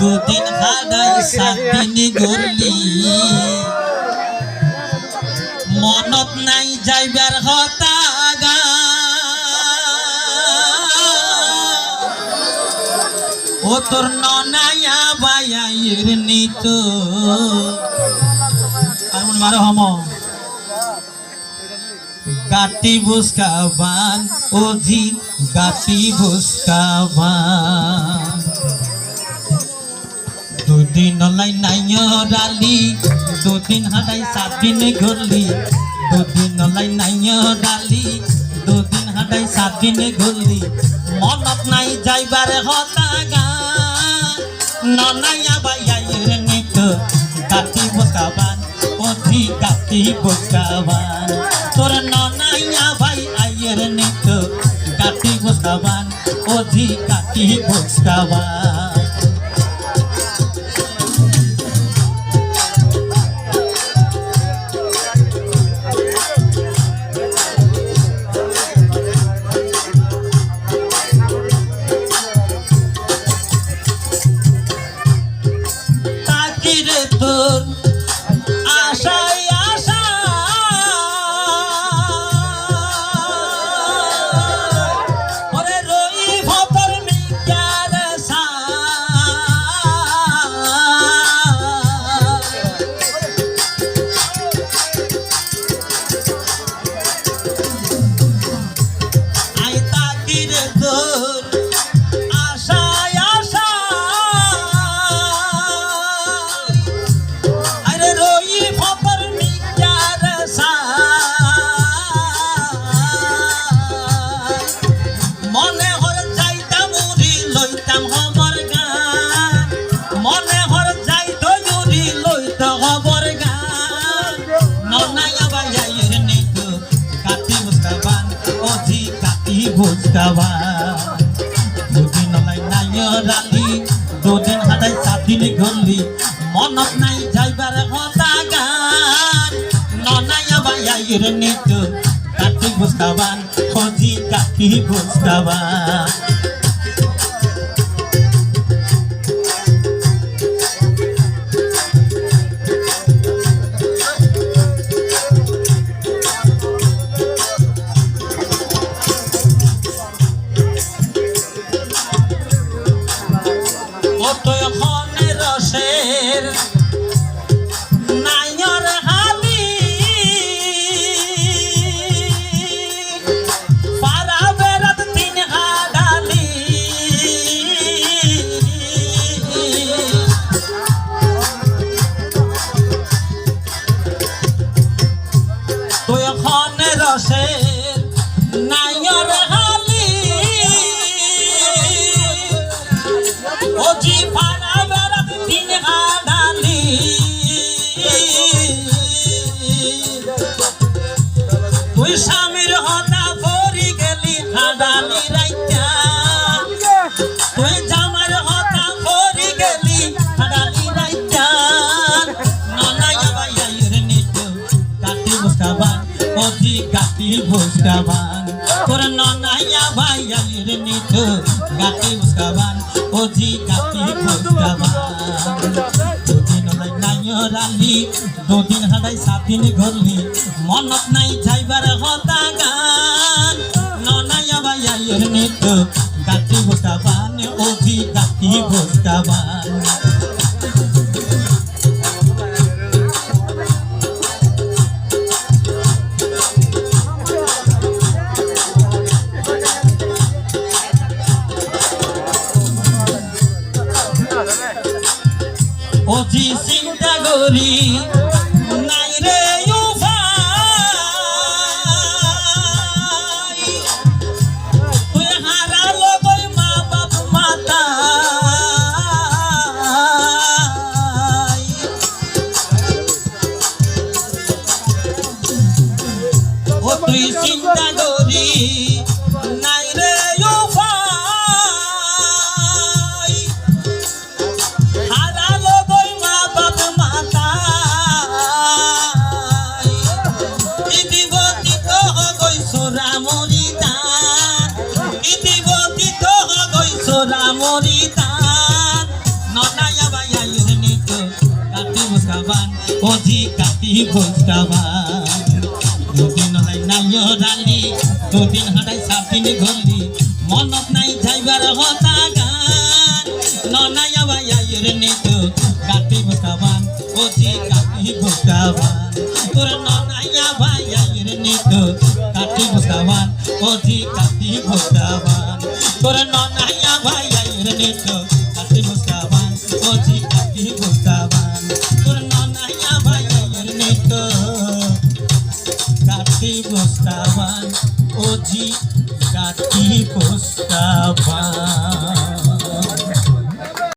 দুদিন হারাই সাত দিন গলি। মনত নাই যাইবার হতা গা। ও তোর ননায়া বায়াইর নিত। মনে মারো হম। গাটি বুসকাবান ওজি গাটি বুসকাবান দুদিন লাই নাই ডালি, দুদিন হাঁটাই সাত দিন ঘুরলি। দুদিন লাই নাই ডালি, দুদিন হাঁটাই সাত দিন ঘুরলি। মনত নাই যাইবার হতা গান ননাইয়া বাইয়াইর নিত গাতি বসকাবান অধি গাতি বসকাবান তোর ননাইয়া ভাই আইয়ের নিত গাতি বসকাবান অধি গাতি বসকাবান good বুঝকাবান দুদিন লাই নাই রালি দুদিন হাতাই সাদিন ঘুরলি মনত নাই যাইবার হতা গান ননায়া বাইয়ের নিত কাটি বুঝতাবান অধি কাটি বুঝকাবান রসের নাইয়র হালি ওজি ফানা বেড়াত তিন হাডালি তুই স্বামীর হতা ভরি গেলি হাডালি রাইতা। তুই জামার হতা ভরি গেলি হাডালি রাইতা। ননায়া বাইয়ের নিত কাটি বুসকাবান ওজি কাটি তোর ননায়া বাইয়ের নিত কাটি বুসকাবান ওজি লাই নাই রালি দুদিন হাডাই সাতিন ঘরলি। মনত নাই যাইবার হতা গান ননাইয়া বাইয়ের নিত কাটি বুসকাবান বসাবান অধি কাটি বসাবান দুদিন হয় নাইও রালি দুদিন হাঁটাই সাপিন ঘরলি মনত নাই যাইবার হতা গান ননায়া ভাইয়া নিত কাটি বসাবান অধি কাটি বসাবান তোর ননায়া ভাইয়া নিত কাটি বসাবান অধি কাটি বসাবান তোর ননায়া ভাইয়া নিত কাটি বসাবান অধি কাটি বসাবান অধি কাটি বসাবান